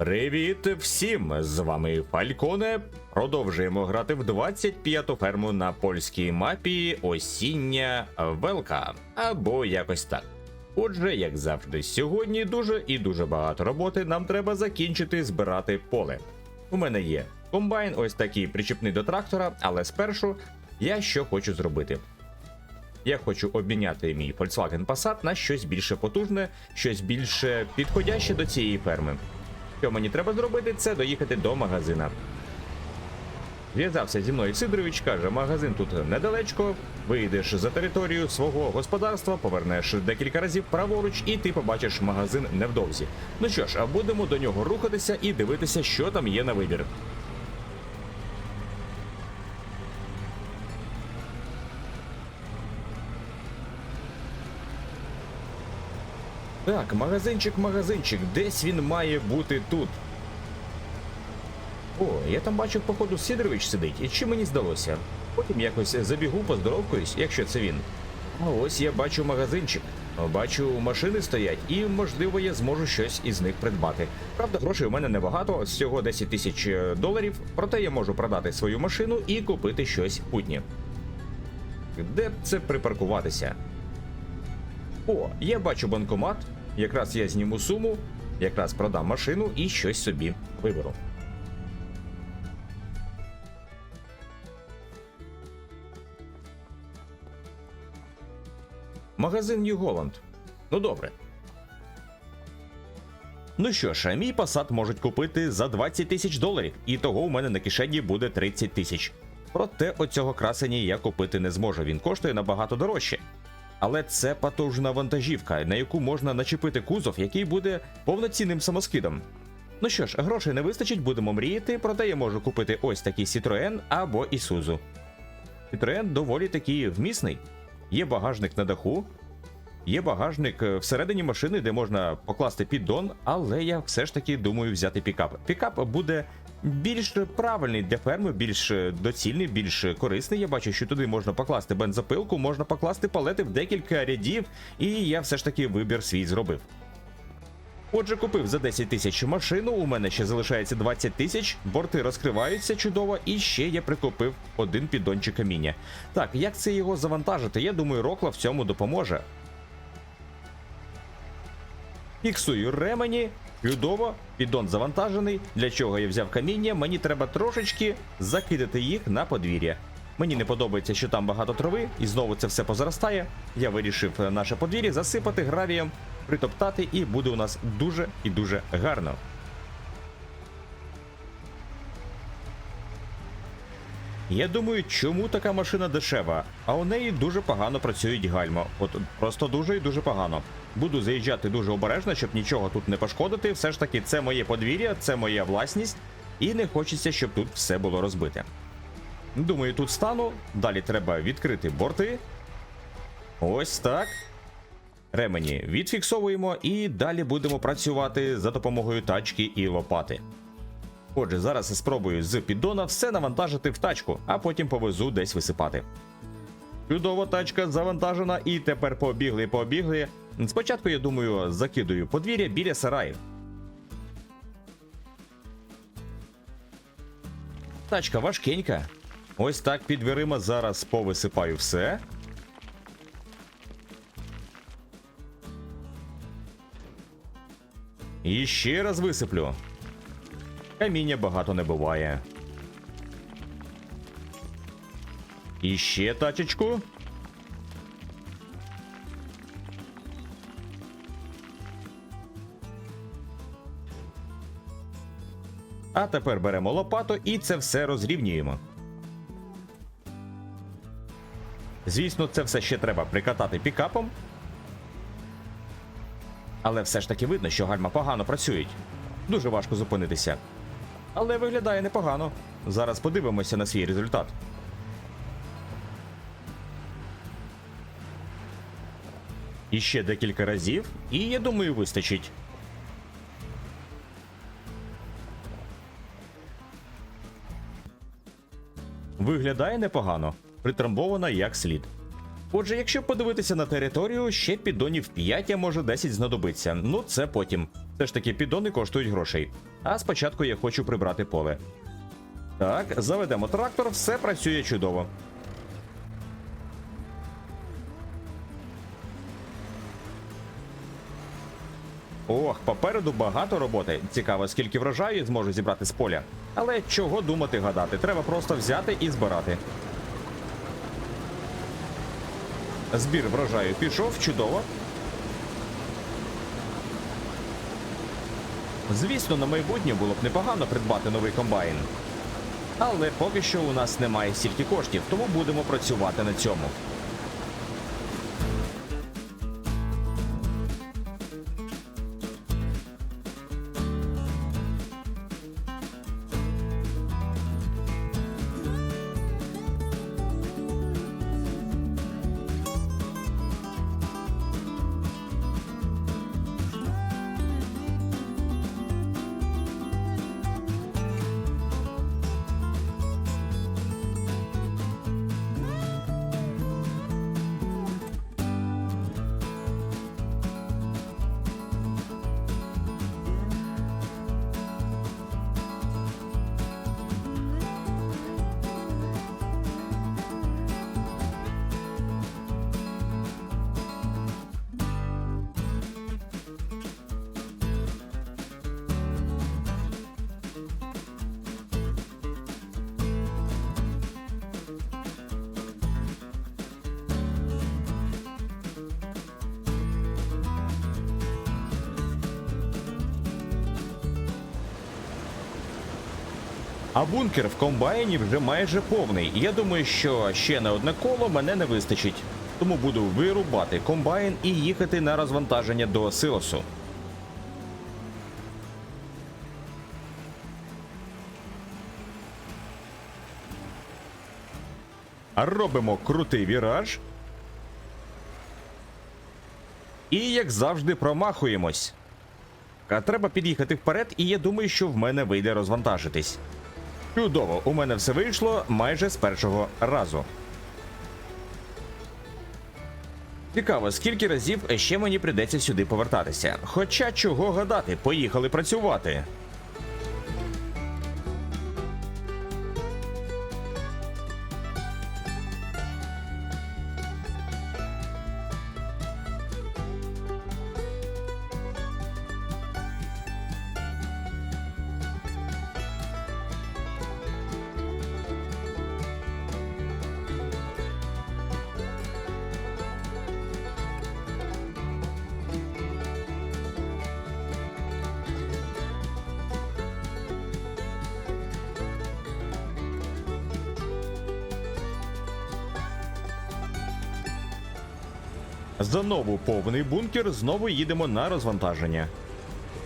Привіт всім! З вами Фальконе. Продовжуємо грати в 25-ту ферму на польській мапі Осіння Велка. Або якось так. Отже, як завжди, сьогодні дуже і дуже багато роботи. Нам треба закінчити збирати поле. У мене є комбайн, ось такий причепний до трактора, але спершу я що хочу зробити. Я хочу обміняти мій Volkswagen Passat на щось більше потужне, щось більше підходяще до цієї ферми. Що мені треба зробити, це доїхати до магазина. Зв'язався зі мною Сидорович, каже, магазин тут недалечко. Вийдеш за територію свого господарства, повернеш декілька разів праворуч, і ти побачиш магазин невдовзі. Ну що ж, а будемо до нього рухатися і дивитися, що там є на вибір. Так, магазинчик, магазинчик, десь він має бути тут. О, я там бачив, походу, Сидорович сидить, і чи мені здалося? Потім якось забігу, поздоровкаюсь, якщо це він. А ось я бачу магазинчик. Бачу, машини стоять, і можливо я зможу щось із них придбати. Правда, грошей у мене небагато, всього 10 тисяч е, доларів, проте я можу продати свою машину і купити щось путнє. Де б це припаркуватися? О, я бачу банкомат. Якраз я зніму суму, якраз продам машину і щось собі виберу. Магазин New Holland. Ну добре. Ну що ж, мій Passat можуть купити за 20 тисяч доларів, і того у мене на кишені буде 30 тисяч. Проте оцього красення я купити не зможу. Він коштує набагато дорожче. Але це потужна вантажівка, на яку можна начепити кузов, який буде повноцінним самоскидом. Ну що ж, грошей не вистачить, будемо мріяти, проте я можу купити ось такий Citroën або Isuzu. Citroën доволі такий вмісний. Є багажник на даху, є багажник е, всередині машини, де можна покласти піддон, але я все ж таки думаю взяти пікап. Пікап буде більш правильний для ферми, більш доцільний, більш корисний. Я бачу, що туди можна покласти бензопилку, можна покласти палети в декілька рядів, і я все ж таки вибір свій зробив. Отже, купив за 10 тисяч машину, у мене ще залишається 20 тисяч, борти розкриваються чудово, і ще я прикупив один піддончик каміння. Так, як це його завантажити? Я думаю, Рокла в цьому допоможе. Фіксую ремені, чудово, піддон завантажений. Для чого я взяв каміння? Мені треба трошечки закидати їх на подвір'я. Мені не подобається, що там багато трави, і знову це все позаростає. Я вирішив е, наше подвір'я засипати гравієм, притоптати, і буде у нас дуже і дуже гарно. Я думаю, чому така машина дешева, а у неї дуже погано працюють гальма. От просто дуже і дуже погано. Буду заїжджати дуже обережно, щоб нічого тут не пошкодити. Все ж таки, це моє подвір'я, це моя власність, і не хочеться, щоб тут все було розбите. Думаю, тут стану. Далі треба відкрити борти. Ось так. Ремені відфіксовуємо і далі будемо працювати за допомогою тачки і лопати. Отже, зараз спробую з піддона все навантажити в тачку, а потім повезу десь висипати. Чудова тачка завантажена, і тепер побігли, побігли. Спочатку, я думаю, закидую подвір'я біля сараїв. Тачка важкенька. Ось так під дверима зараз повисипаю все. І ще раз висиплю. Каміння багато не буває. І ще тачечку. А тепер беремо лопату і це все розрівнюємо. Звісно, це все ще треба прикатати пікапом. Але все ж таки видно, що гальма погано працюють. Дуже важко зупинитися. Але виглядає непогано. Зараз подивимося на свій результат. І ще декілька разів, і я думаю, вистачить. Виглядає непогано, притрамбована як слід. Отже, якщо подивитися на територію, ще піддонів 5, а може 10 знадобиться. Ну це потім. Все ж таки, піддони коштують грошей. А спочатку я хочу прибрати поле. Так, заведемо трактор, все працює чудово. Ох, попереду багато роботи. Цікаво, скільки врожаю зможу зібрати з поля. Але чого думати гадати? Треба просто взяти і збирати. Збір врожаю пішов, чудово. Звісно, на майбутнє було б непогано придбати новий комбайн. Але поки що у нас немає стільки коштів, тому будемо працювати на цьому. А бункер в комбайні вже майже повний. Я думаю, що ще на одне коло мене не вистачить. Тому буду вирубати комбайн і їхати на розвантаження до силосу. Робимо крутий віраж. І, як завжди, промахуємось. А треба під'їхати вперед, і я думаю, що в мене вийде розвантажитись. Чудово, у мене все вийшло майже з першого разу. Цікаво, скільки разів ще мені прийдеться сюди повертатися. Хоча чого гадати, поїхали працювати. Знову повний бункер, знову їдемо на розвантаження.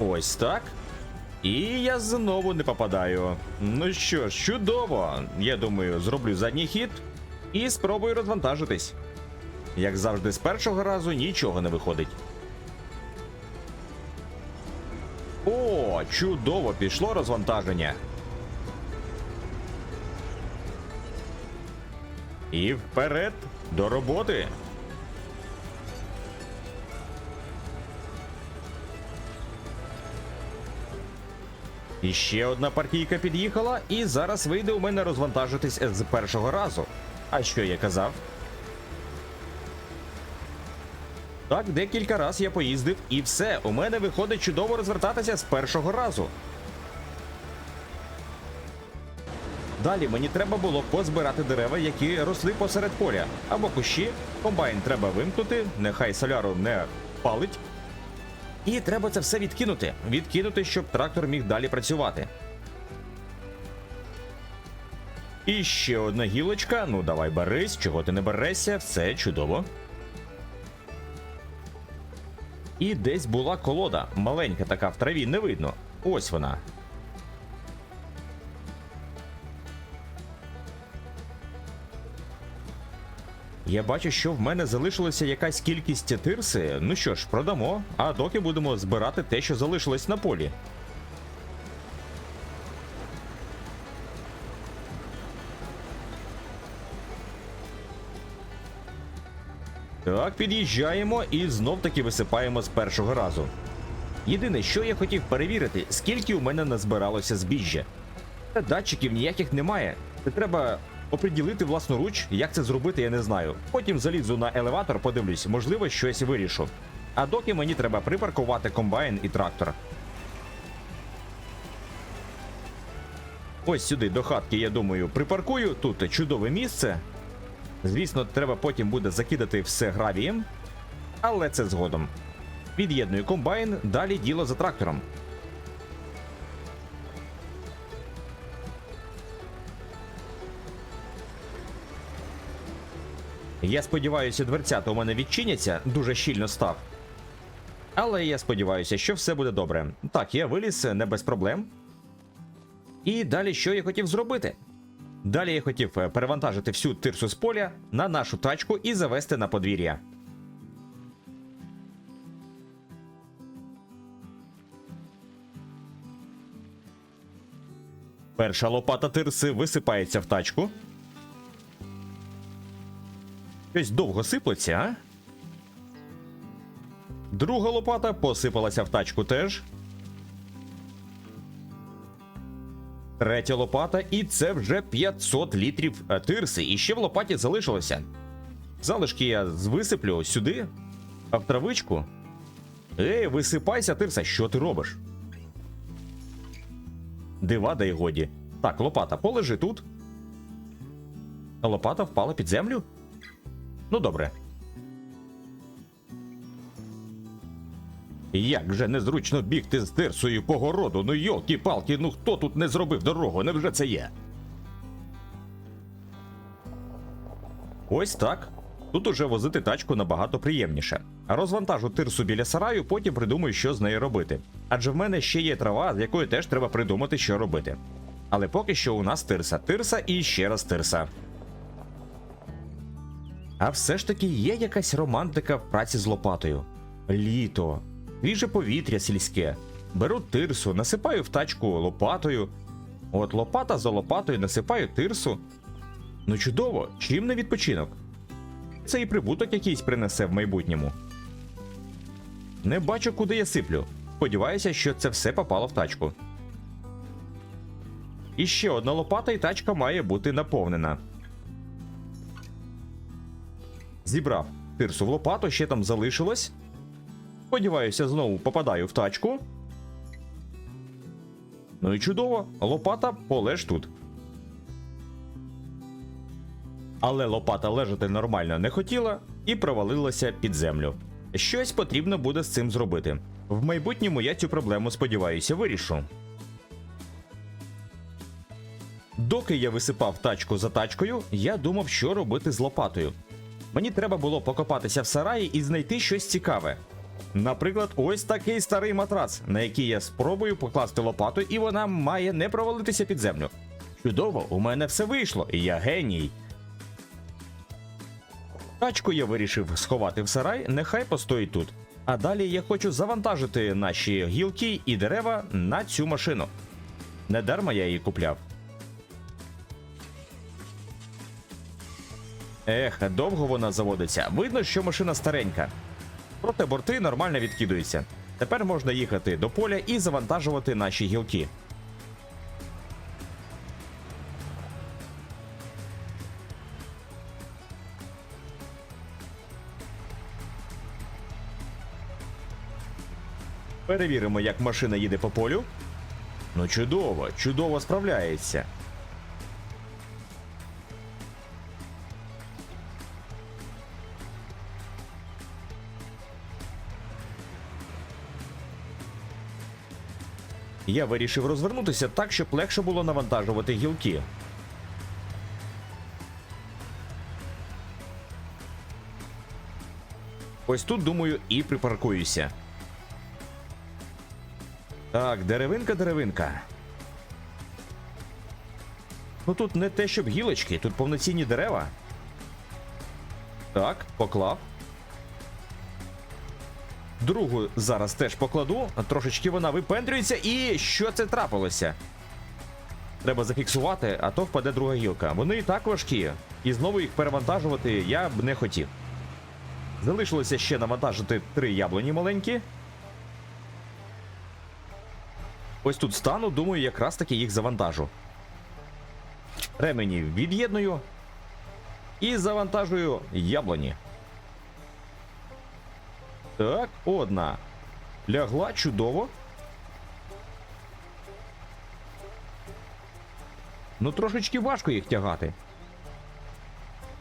Ось так. І я знову не попадаю. Ну що ж, чудово. Я думаю, зроблю задній хід і спробую розвантажитись. Як завжди, з першого разу нічого не виходить. О, чудово пішло розвантаження. І вперед до роботи. І ще одна партійка під'їхала, і зараз вийде у мене розвантажитись з першого разу. А що я казав? Так, декілька разів я поїздив, і все, у мене виходить чудово розвертатися з першого разу. Далі мені треба було позбирати дерева, які росли посеред поля, або кущі. Комбайн треба вимкнути, нехай соляру не палить. І треба це все відкинути. Відкинути, щоб трактор міг далі працювати. І ще одна гілочка. Ну давай берись, чого ти не берешся, все чудово. І десь була колода. Маленька така в траві, не видно. Ось вона. Я бачу, що в мене залишилася якась кількість тирси. Ну що ж, продамо, а доки будемо збирати те, що залишилось на полі. Так, під'їжджаємо і знов таки висипаємо з першого разу. Єдине, що я хотів перевірити, скільки у мене назбиралося збіжжя. Та датчиків ніяких немає. Це треба оприділити власноруч, як це зробити, я не знаю. Потім залізу на елеватор, подивлюсь, можливо, щось вирішу. А доки мені треба припаркувати комбайн і трактор. Ось сюди до хатки, я думаю, припаркую. Тут чудове місце. Звісно, треба потім буде закидати все гравієм, але це згодом. Від'єдную комбайн, далі діло за трактором. Я сподіваюся, дверцята у мене відчиняться, дуже щільно став. Але я сподіваюся, що все буде добре. Так, я виліз не без проблем. І далі що я хотів зробити? Далі я хотів е, перевантажити всю тирсу з поля на нашу тачку і завести на подвір'я. Перша лопата тирси висипається в тачку. Щось довго сиплеться, а? Друга лопата посипалася в тачку теж. Третя лопата, і це вже 500 літрів тирси. І ще в лопаті залишилося. Залишки я висиплю сюди, а в травичку. Ей, висипайся, тирса, що ти робиш? Дива дай годі. Так, лопата, полежи тут. Лопата впала під землю? Ну добре. Як же незручно бігти з тирсою по городу, ну йолки палки ну хто тут не зробив дорогу, невже це є? Ось так. Тут уже возити тачку набагато приємніше. Розвантажу тирсу біля сараю, потім придумаю, що з нею робити. Адже в мене ще є трава, з якою теж треба придумати, що робити. Але поки що у нас тирса, тирса і ще раз тирса. А все ж таки є якась романтика в праці з лопатою. Літо, свіже повітря сільське. Беру тирсу, насипаю в тачку лопатою. От лопата за лопатою насипаю тирсу. Ну чудово, чим не відпочинок? Це і прибуток якийсь принесе в майбутньому. Не бачу, куди я сиплю. Сподіваюся, що це все попало в тачку. І ще одна лопата, і тачка має бути наповнена. Зібрав тирсу в лопату, ще там залишилось. Сподіваюся, знову попадаю в тачку. Ну і чудово, лопата полеж тут. Але лопата лежати нормально не хотіла і провалилася під землю. Щось потрібно буде з цим зробити. В майбутньому я цю проблему, сподіваюся, вирішу. Доки я висипав тачку за тачкою, я думав, що робити з лопатою. Мені треба було покопатися в сараї і знайти щось цікаве. Наприклад, ось такий старий матрац, на який я спробую покласти лопату, і вона має не провалитися під землю. Чудово, у мене все вийшло, і я геній. Тачку я вирішив сховати в сарай, нехай постоїть тут. А далі я хочу завантажити наші гілки і дерева на цю машину. Недарма я її купляв. Ех, довго вона заводиться. Видно, що машина старенька. Проте борти нормально відкидуються. Тепер можна їхати до поля і завантажувати наші гілки. Перевіримо, як машина їде по полю. Ну, чудово, чудово справляється. Я вирішив розвернутися так, щоб легше було навантажувати гілки. Ось тут, думаю, і припаркуюся. Так, деревинка, деревинка. Ну тут не те, щоб гілочки, тут повноцінні дерева. Так, поклав. Другу зараз теж покладу. Трошечки вона випендрюється. І що це трапилося? Треба зафіксувати, а то впаде друга гілка. Вони і так важкі. І знову їх перевантажувати я б не хотів. Залишилося ще навантажити три яблуні маленькі. Ось тут стану, думаю, якраз таки їх завантажу. Ремені від'єдную і завантажую яблуні. Так, одна. Лягла чудово. Ну, трошечки важко їх тягати.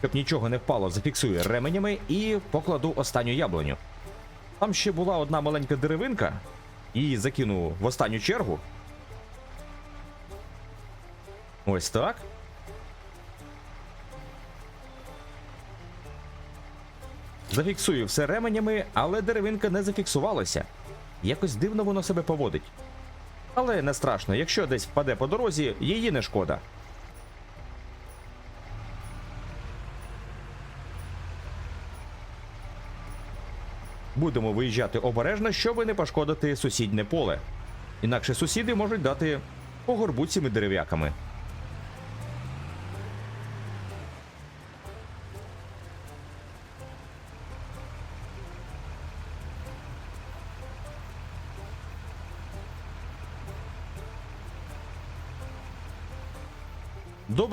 Щоб нічого не впало, зафіксую ременями і покладу останню яблуню. Там ще була одна маленька деревинка, її закину в останню чергу. Ось так. Зафіксую все ременями, але деревинка не зафіксувалася. Якось дивно воно себе поводить. Але не страшно, якщо десь впаде по дорозі, її не шкода. Будемо виїжджати обережно, щоб не пошкодити сусіднє поле. Інакше сусіди можуть дати по горбу цими дерев'яками.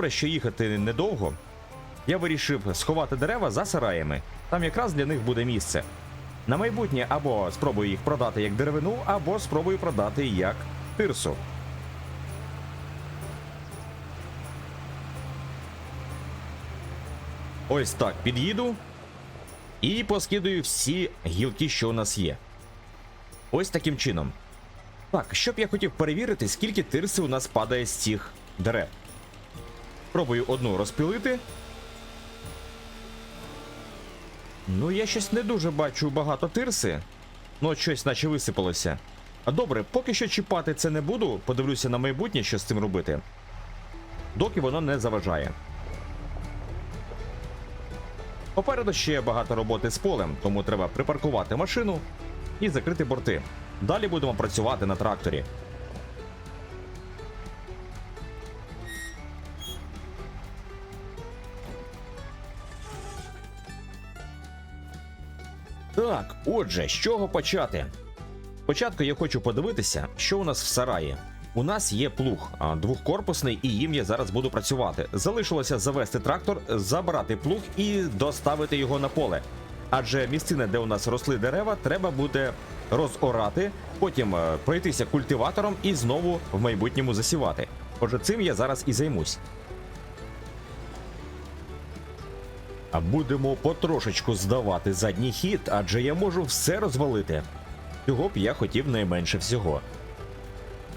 Добре, що їхати недовго. Я вирішив сховати дерева за сараями. Там якраз для них буде місце. На майбутнє або спробую їх продати як деревину, або спробую продати як тирсу. Ось так під'їду і поскидую всі гілки, що у нас є. Ось таким чином. Так, що б я хотів перевірити, скільки тирси у нас падає з цих дерев. Пробую одну розпилити. Ну, я щось не дуже бачу багато тирси. Ну, щось наче висипалося. А добре, поки що чіпати це не буду, подивлюся на майбутнє, що з цим робити. Доки воно не заважає. Попереду ще багато роботи з полем, тому треба припаркувати машину і закрити борти. Далі будемо працювати на тракторі. Так, отже, з чого почати? Спочатку я хочу подивитися, що у нас в сараї. У нас є плуг, двохкорпусний, і їм я зараз буду працювати. Залишилося завести трактор, забрати плуг і доставити його на поле. Адже місцина, де у нас росли дерева, треба буде розорати, потім е, пройтися культиватором і знову в майбутньому засівати. Отже, цим я зараз і займусь. А будемо потрошечку здавати задній хід, адже я можу все розвалити. Цього б я хотів найменше всього.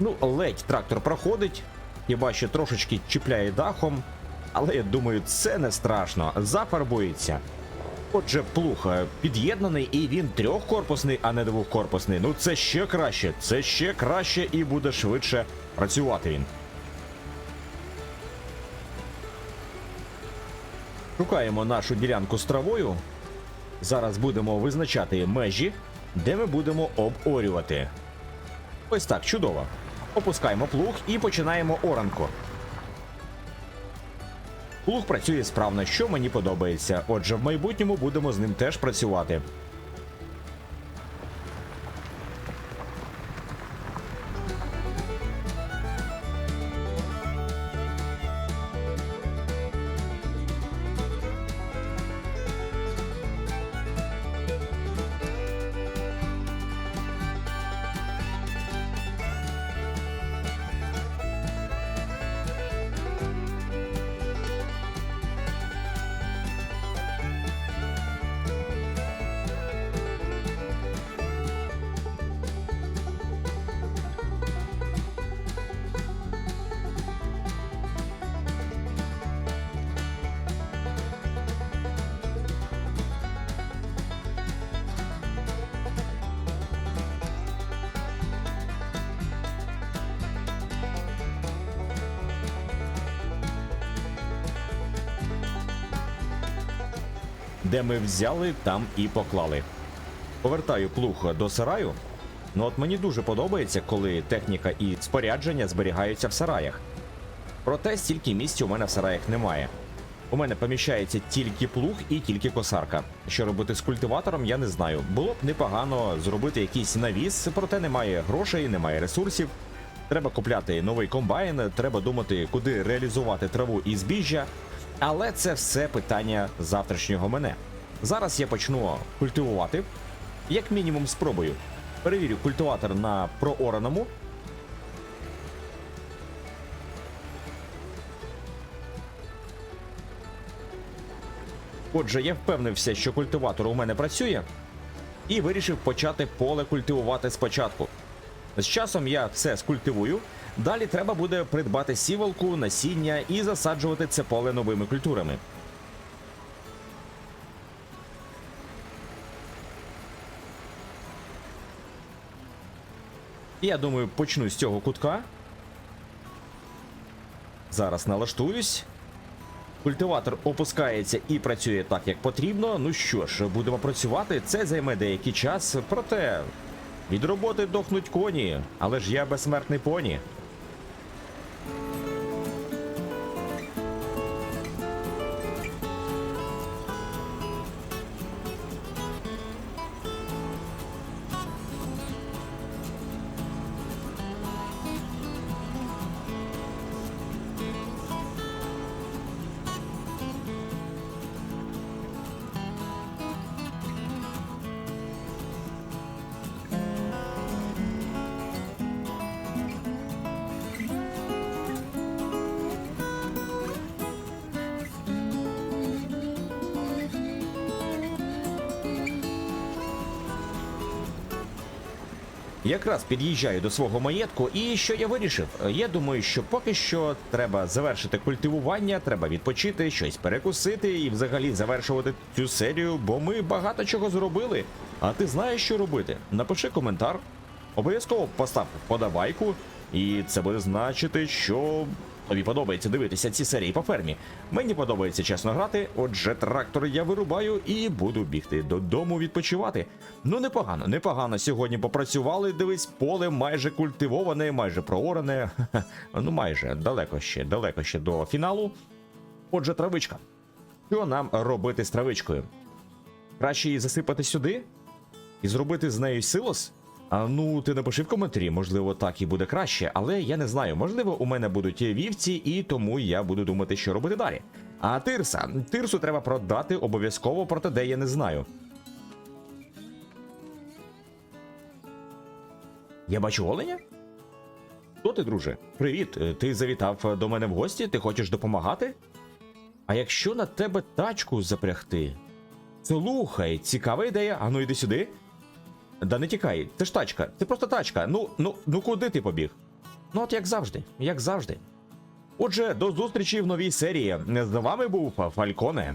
Ну, ледь трактор проходить, хіба що трошечки чіпляє дахом, але я думаю, це не страшно, зафарбується. Отже, плуг е, під'єднаний і він трьохкорпусний, а не двохкорпусний. Ну це ще краще, це ще краще і буде швидше працювати він. Шукаємо нашу ділянку з травою. Зараз будемо визначати межі, де ми будемо оборювати. Ось так, чудово. Опускаємо плуг і починаємо оранку. Плуг працює справно, що мені подобається. Отже, в майбутньому будемо з ним теж працювати. Де ми взяли, там і поклали. Повертаю плуг до сараю. Ну от мені дуже подобається, коли техніка і спорядження зберігаються в сараях. Проте стільки місця у мене в сараях немає. У мене поміщається тільки плуг і тільки косарка. Що робити з культиватором, я не знаю. Було б непогано зробити якийсь навіс, проте немає грошей, немає ресурсів. Треба купляти новий комбайн, треба думати, куди реалізувати траву і збіжжя. Але це все питання завтрашнього мене. Зараз я почну культивувати. Як мінімум спробую. Перевірю культиватор на проораному. Отже, я впевнився, що культиватор у мене працює, і вирішив почати поле культивувати спочатку. З часом я все скультивую. Далі треба буде придбати сівалку, насіння і засаджувати це поле новими культурами. Я думаю, почну з цього кутка. Зараз налаштуюсь. Культиватор опускається і працює так, як потрібно. Ну що ж, будемо працювати. Це займе деякий час. Проте від роботи дохнуть коні, але ж я безсмертний поні. Якраз під'їжджаю до свого маєтку, і що я вирішив? Я думаю, що поки що треба завершити культивування, треба відпочити, щось перекусити і взагалі завершувати цю серію, бо ми багато чого зробили. А ти знаєш, що робити? Напиши коментар, обов'язково постав подавайку, і це буде значити, що тобі подобається дивитися ці серії по фермі. Мені подобається чесно грати, отже, трактор я вирубаю і буду бігти додому відпочивати. Ну, непогано, непогано. Сьогодні попрацювали. Дивись, поле майже культивоване, майже прооране. Ну, майже далеко ще, далеко ще до фіналу. Отже, травичка. Що нам робити з травичкою? Краще її засипати сюди і зробити з нею силос? А ну, ти напиши в коментарі, можливо, так і буде краще, але я не знаю. Можливо, у мене будуть вівці, і тому я буду думати, що робити далі. А тирса, тирсу треба продати обов'язково, проте де я не знаю. Я бачу оленя? Хто ти, друже? Привіт. Е, Ти завітав до мене в гості? Ти хочеш допомагати? А якщо на тебе тачку запрягти? Слухай, цікава ідея. Ану, йди сюди. Да не тікай, це ж тачка, це просто тачка. Ну, ну, ну куди ти побіг? Ну, от як завжди, як завжди. Отже, до зустрічі в новій серії. З вами був Фальконе.